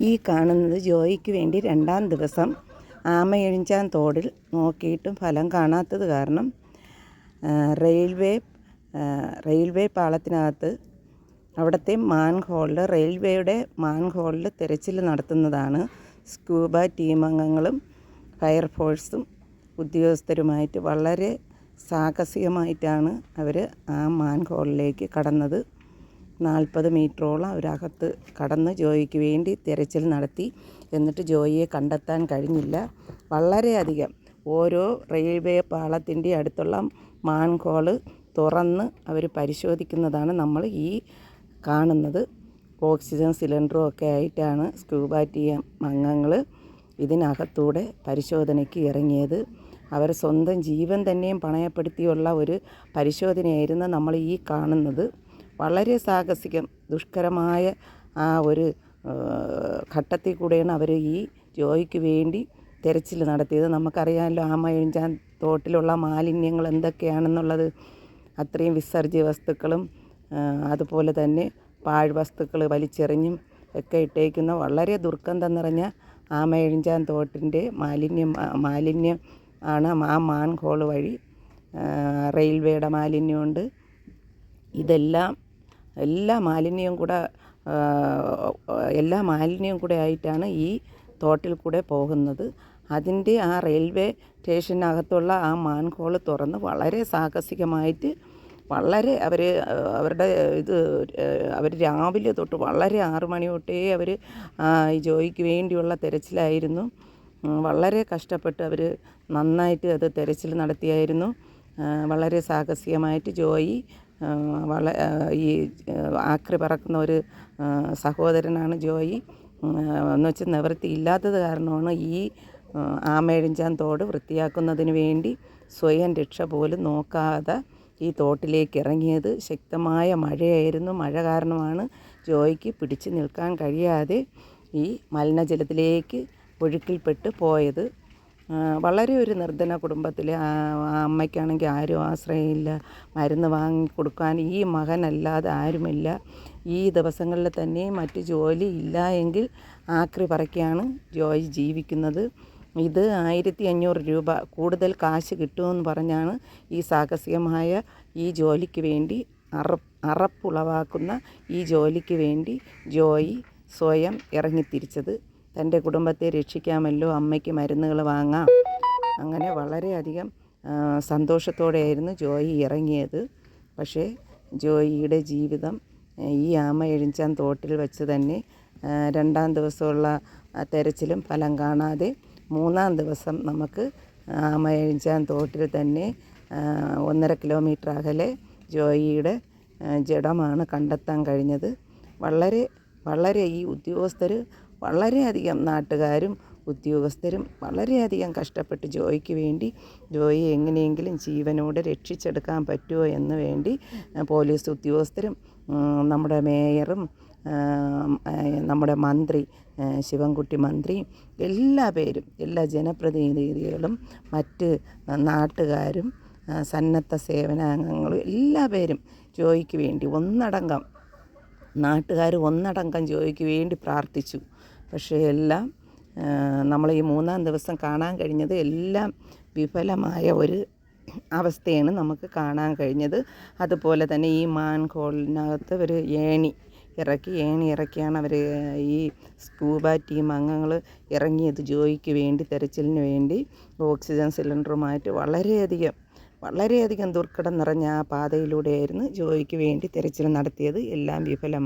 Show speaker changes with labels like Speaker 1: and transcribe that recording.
Speaker 1: ഈ കാണുന്നത് ജോയിക്ക് വേണ്ടി രണ്ടാം ദിവസം ആമയിഴഞ്ചാൻ തോടിൽ നോക്കിയിട്ടും ഫലം കാണാത്തത് കാരണം റെയിൽവേ റെയിൽവേ പാളത്തിനകത്ത് അവിടുത്തെ മാൻഹോളിൽ റെയിൽവേയുടെ മാൻഹോളിൽ തിരച്ചിൽ നടത്തുന്നതാണ് സ്കൂബ ടീം അംഗങ്ങളും ഫയർഫോഴ്സും ഉദ്യോഗസ്ഥരുമായിട്ട് വളരെ സാഹസികമായിട്ടാണ് അവർ ആ മാൻഹോളിലേക്ക് കടന്നത്. നാൽപ്പത് മീറ്ററോളം അവരകത്ത് കടന്ന് ജോയിക്ക് വേണ്ടി തിരച്ചിൽ നടത്തി. എന്നിട്ട് ജോയിയെ കണ്ടെത്താൻ കഴിഞ്ഞില്ല. വളരെയധികം ഓരോ റെയിൽവേ പാളത്തിന്റെ അടുത്തുള്ള മാൻഹോൾ തുറന്ന് അവർ പരിശോധിക്കുന്നതാണ് നമ്മൾ ഈ കാണുന്നത്. ഓക്സിജൻ സിലിണ്ടറും ഒക്കെ ആയിട്ടാണ് സ്കൂബ ടീം അംഗങ്ങൾ ഇതിനകത്തൂടെ പരിശോധനയ്ക്ക് ഇറങ്ങിയത്. അവർ സ്വന്തം ജീവൻ തന്നെയും പണയപ്പെടുത്തിയുള്ള ഒരു പരിശോധനയായിരുന്നു നമ്മൾ ഈ കാണുന്നത്. വളരെ സാഹസികം ദുഷ്കരമായ ആ ഒരു ഘട്ടത്തിൽ കൂടെയാണ് അവർ ഈ ജോയിക്ക് വേണ്ടി തിരച്ചിൽ നടത്തിയത്. നമുക്കറിയാമല്ലോ ആ ആമയിഴഞ്ചാൻ തോട്ടിലുള്ള മാലിന്യങ്ങൾ എന്തൊക്കെയാണെന്നുള്ളത്. അത്രയും വിസർജ്യ വസ്തുക്കളും അതുപോലെ തന്നെ പാഴ്വസ്തുക്കൾ വലിച്ചെറിഞ്ഞും ഒക്കെ ഇട്ടേക്കുന്ന വളരെ ദുർഗന്ധം നിറഞ്ഞ ആ ആമയിഴഞ്ചാൻ തോട്ടിന്റെ മാലിന്യം മാലിന്യം ആണ് ആ മാൻ ഹോൾ വഴി റെയിൽവേയുടെ മാലിന്യമുണ്ട്. ഇതെല്ലാം എല്ലാ മാലിന്യവും കൂടെ എല്ലാ മാലിന്യവും കൂടെ ആയിട്ടാണ് ഈ തോട്ടിൽ കൂടെ പോകുന്നത്. അതിന്റെ ആ റെയിൽവേ സ്റ്റേഷനകത്തുള്ള ആ മാൻഹോൾ തുറന്ന് വളരെ സാഹസികമായിട്ട് വളരെ അവർ അവരുടെ ഇത് അവർ രാവിലെ തൊട്ട് വളരെ ആറു മണി തൊട്ടേ അവർ ഈ ജോയിക്ക് വേണ്ടിയുള്ള തിരച്ചിലായിരുന്നു. വളരെ കഷ്ടപ്പെട്ട് അവർ നന്നായിട്ട് അത് തിരച്ചിൽ നടത്തിയായിരുന്നു. വളരെ സാഹസികമായിട്ട് ജോയി വള ഈ ആക്രി പറക്കുന്ന ഒരു സഹോദരനാണ് ജോയി. എന്ന് വെച്ചാൽ നിവൃത്തി ഇല്ലാത്തത് കാരണമാണ് ഈ ആമേഴിഞ്ചാൻ തോട് വൃത്തിയാക്കുന്നതിന് വേണ്ടി സ്വയം രക്ഷ പോലും നോക്കാതെ ഈ തോട്ടിലേക്ക് ഇറങ്ങിയത്. ശക്തമായ മഴയായിരുന്നു. മഴ കാരണമാണ് ജോയിക്ക് പിടിച്ചു നിൽക്കാൻ കഴിയാതെ ഈ മലിനജലത്തിലേക്ക് ഒഴുക്കിൽപ്പെട്ട് പോയത്. വളരെ ഒരു നിർധന കുടുംബത്തിലെ അമ്മയ്ക്കാണെങ്കിൽ ആരും ആശ്രയമില്ല. മരുന്ന് വാങ്ങി കൊടുക്കാൻ ഈ മകനല്ലാതെ ആരുമില്ല. ഈ ദിവസങ്ങളിൽ തന്നെ മറ്റ് ജോലി ഇല്ല എങ്കിൽ ആക്രി പറയ്ക്കാണ് ജോയി ജീവിക്കുന്നത്. ഇത് ആയിരത്തി അഞ്ഞൂറ് രൂപ കൂടുതൽ കാശ് കിട്ടുമെന്ന് പറഞ്ഞാണ് ഈ സാഹസികമായ ഈ ജോലിക്ക് വേണ്ടി അറ അറപ്പുളവാക്കുന്ന ഈ ജോലിക്ക് വേണ്ടി ജോയി സ്വയം ഇറങ്ങിത്തിരിച്ചത്. തന്റെ കുടുംബത്തെ രക്ഷിക്കാമല്ലോ അമ്മയ്ക്ക് മരുന്നുകൾ വാങ്ങാം. അങ്ങനെ വളരെയധികം സന്തോഷത്തോടെയായിരുന്നു ജോയി ഇറങ്ങിയത്. പക്ഷേ ജോയിയുടെ ജീവിതം ഈ ആമ എഴിഞ്ചാൻ തോട്ടിൽ വെച്ച് തന്നെ രണ്ടാം ദിവസമുള്ള തെരച്ചിലും ഫലം കാണാതെ മൂന്നാം ദിവസം നമുക്ക് ആമ എഴിഞ്ചാൻ തോട്ടിൽ തന്നെ ഒന്നര കിലോമീറ്റർ അകലെ ജോയിയുടെ ജഡമാണ് കണ്ടെത്താൻ കഴിഞ്ഞത്. വളരെ വളരെ ഈ ഉദ്യോഗസ്ഥർ വളരെയധികം നാട്ടുകാരും ഉദ്യോഗസ്ഥരും വളരെയധികം കഷ്ടപ്പെട്ട് ജോയിക്ക് വേണ്ടി ജോയി എങ്ങനെയെങ്കിലും ജീവനോടെ രക്ഷിച്ചെടുക്കാൻ പറ്റുമോ എന്ന് വേണ്ടി പോലീസ് ഉദ്യോഗസ്ഥരും നമ്മുടെ മേയറും നമ്മുടെ മന്ത്രി ശിവൻകുട്ടി മന്ത്രി എല്ലാ പേരും എല്ലാ ജനപ്രതിനിധികളും മറ്റ് നാട്ടുകാരും സന്നദ്ധ സേവനാംഗങ്ങളും എല്ലാ പേരും ജോയിക്ക് വേണ്ടി ഒന്നടങ്കം നാട്ടുകാർ ഒന്നടങ്കം ജോയിക്ക് വേണ്ടി പ്രാർത്ഥിച്ചു. പക്ഷേ എല്ലാം നമ്മൾ ഈ മൂന്നാം ദിവസം കാണാൻ കഴിഞ്ഞത് എല്ലാം വിഫലമായ ഒരു അവസ്ഥയാണ് നമുക്ക് കാണാൻ കഴിഞ്ഞത്. അതുപോലെ തന്നെ ഈ മാൻകോളിനകത്ത് ഒരു ഏണി ഇറക്കി ഏണി ഇറക്കിയാണ് അവർ ഈ സ്കൂബ ടീം അംഗങ്ങൾ ഇറങ്ങിയത് ജോയിക്ക് വേണ്ടി തെരച്ചിലിന് വേണ്ടി. ഓക്സിജൻ സിലിണ്ടറുമായിട്ട് വളരെയധികം വളരെയധികം ദുർഘടം നിറഞ്ഞ ആ പാതയിലൂടെയായിരുന്നു ജോയിക്ക് വേണ്ടി തെരച്ചിൽ നടത്തിയത്. എല്ലാം വിഫലമായി.